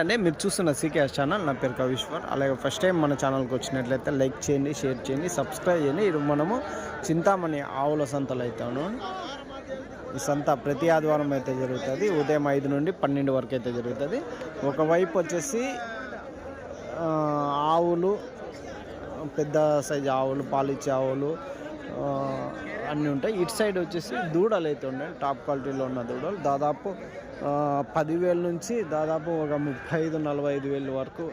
అండి మీరు చూస్తున్న సీకేఎస్ ఛానల్. నా పేరు కవీశ్వర్. అలాగే ఫస్ట్ టైం మన ఛానల్కి వచ్చినట్లయితే లైక్ చేయండి షేర్ చేయండి సబ్స్క్రైబ్ చేయండి. ఇది మనము చింతామణి ఆవుల సంతలు అవుతాను ఈ సంత ప్రతి ఆదివారం అయితే జరుగుతుంది. ఉదయం ఐదు నుండి పన్నెండు వరకు అయితే జరుగుతుంది. ఒకవైపు వచ్చేసి ఆవులు పెద్ద సైజు ఆవులు పాలిచ్చే ఆవులు అన్నీ ఉంటాయి. ఇటు సైడ్ వచ్చేసి దూడలు అయితే ఉన్నాయి. టాప్ క్వాలిటీలో ఉన్న దూడలు. దాదాపు పదివేల నుంచి దాదాపు ఒక ముప్పై ఐదు నలభై ఐదు వేలు వరకు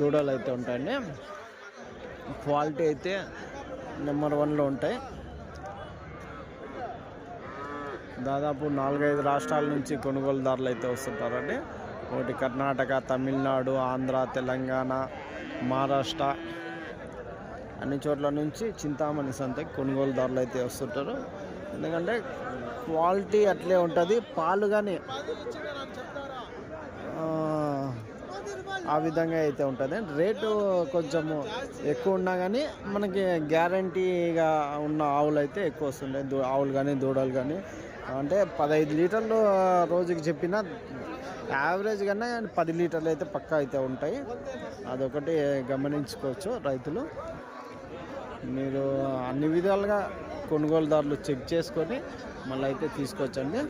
దూడలు అయితే ఉంటాయండి. క్వాలిటీ అయితే నెంబర్ వన్లో ఉంటాయి. దాదాపు నాలుగైదు రాష్ట్రాల నుంచి కొనుగోలుదారులు అయితే వస్తుంటారండి. ఒకటి కర్ణాటక తమిళనాడు ఆంధ్ర తెలంగాణ మహారాష్ట్ర అన్ని చోట్ల నుంచి చింతామణి సంతకి కొనుగోలుదారులు అయితే వస్తుంటారు. ఎందుకంటే క్వాలిటీ అట్లే ఉంటుంది. పాలు కానీ ఆ విధంగా అయితే ఉంటుంది. రేటు కొంచెము ఎక్కువ ఉన్నా కానీ మనకి గ్యారంటీగా ఉన్న ఆవులు అయితే ఎక్కువ వస్తుండే. దూ ఆవులు కానీ దూడలు కానీ అంటే పదహైదు లీటర్లు రోజుకి చెప్పిన యావరేజ్ కన్నా పది లీటర్లు అయితే పక్కా అయితే ఉంటాయి. అదొకటి గమనించుకోవచ్చు రైతులు. మీరు అన్ని విధాలుగా కొనుగోలుదారులు చెక్ చేసుకొని మళ్ళీ అయితే తీసుకోవచ్చండి